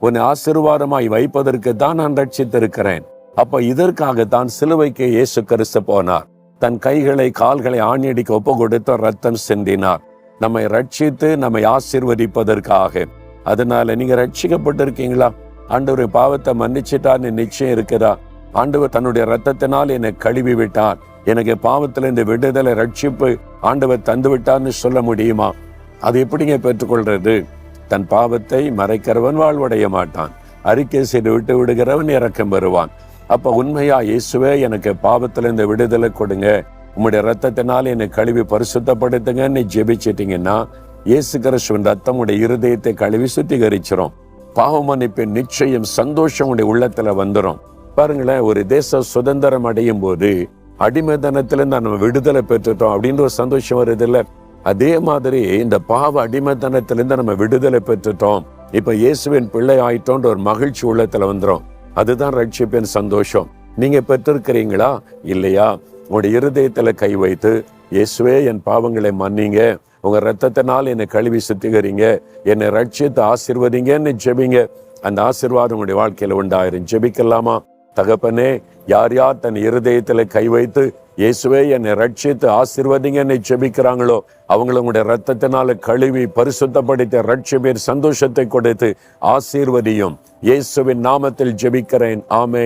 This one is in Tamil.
உன்னை ஆசிர்வாதமாய் வைப்பதற்கு தான் நான் ரட்சித்திருக்கிறேன். அப்ப இதற்காகத்தான் சிலுவைக்கு இயேசு கிறிஸ்து போனார். தன் கைகளை கால்களை ஆணியடிக்க ஒப்பு கொடுத்து ரத்தம் சிந்தினார். நம்மை ரட்சித்து நம்மை ஆசிர்வதிப்பதற்காக. அதனால நீங்க ரட்சிக்கப்பட்டிருக்கீங்களா? ஆண்டவர் பாவத்தை மன்னிச்சிட்டான்னு நிச்சயம் இருக்குதா? ஆண்டவர் தன்னுடைய ரத்தத்தினால் என்னை கழுவி விட்டார் எனக்கு பாவத்துல இந்த விடுதலை ரட்சிப்பு ஆண்டவர் தந்து விட்டார்னு சொல்ல முடியுமா? அது எப்படிங்க பெற்றுக்கொள்றது? தன் பாவத்தை மறைக்கிறவன் வாழ்வடைய மாட்டான். அறிக்கை செய்து விட்டு விடுகிறவன் இறக்கம் பெறுவான். அப்ப உண்மையா இயேசுவே எனக்கு பாவத்துல இந்த விடுதலை கொடுங்க. உம்முடைய ரத்தத்தினால் என்னை கழுவி பரிசுத்தப்படுத்துங்கன்னு ஜெபிச்சிட்டீங்கன்னா இயேசு கிறிஸ்துவின் ரத்தம் உடைய இருதயத்தை கழுவி சுத்திகரிச்சிரும். பாவ மன்னிப்பின் நிச்சயம் சந்தோஷம் உடைய உள்ளத்துல வந்துடும் பாருங்களேன் ஒரு தேச சுதந்திரம் அடையும் போது அடிமைத்தனத்திலிருந்து நம்ம விடுதலை பெற்றுட்டோம் அப்படின்ற ஒரு சந்தோஷம் வருது இல்லை? அதே மாதிரி இந்த பாவ அடிமைத்தனத்திலிருந்து நம்ம விடுதலை பெற்றுட்டோம். இப்ப இயேசுவின் பிள்ளை ஆயிட்டோன்ற ஒரு மகிழ்ச்சி உள்ளத்துல வந்துடும் அதுதான் ரட்சிப்பின் சந்தோஷம். நீங்க பெற்றிருக்கிறீங்களா? இல்லையா? உங்களுடைய இருதயத்துல கை வைத்து இயேசுவே என் பாவங்களை மன்னிங்க. உங்க ரத்தத்தினால் என்னை கழுவி சுத்திகரிங்க. என்னை ரட்சித்து ஆசிர்வதிங்கன்னு ஜெபிங்க. அந்த ஆசிர்வாதம் உங்களுடைய வாழ்க்கையில உண்டாயிரும். ஜெபிக்கலாமா? தகப்பனே யார் யார் தன் இருதயத்துல கை வைத்து இயேசுவே என்னை ரட்சித்து ஆசிர்வதிங்கன்னு ஜெபிக்கிறாங்களோ அவங்கள உங்களுடைய ரத்தத்தினால கழுவி பரிசுத்தப்படுத்த ரட்சிப்பேர் சந்தோஷத்தை கொடுத்து ஆசீர்வதியும். இயேசுவின் நாமத்தில் ஜெபிக்கிறேன். ஆமே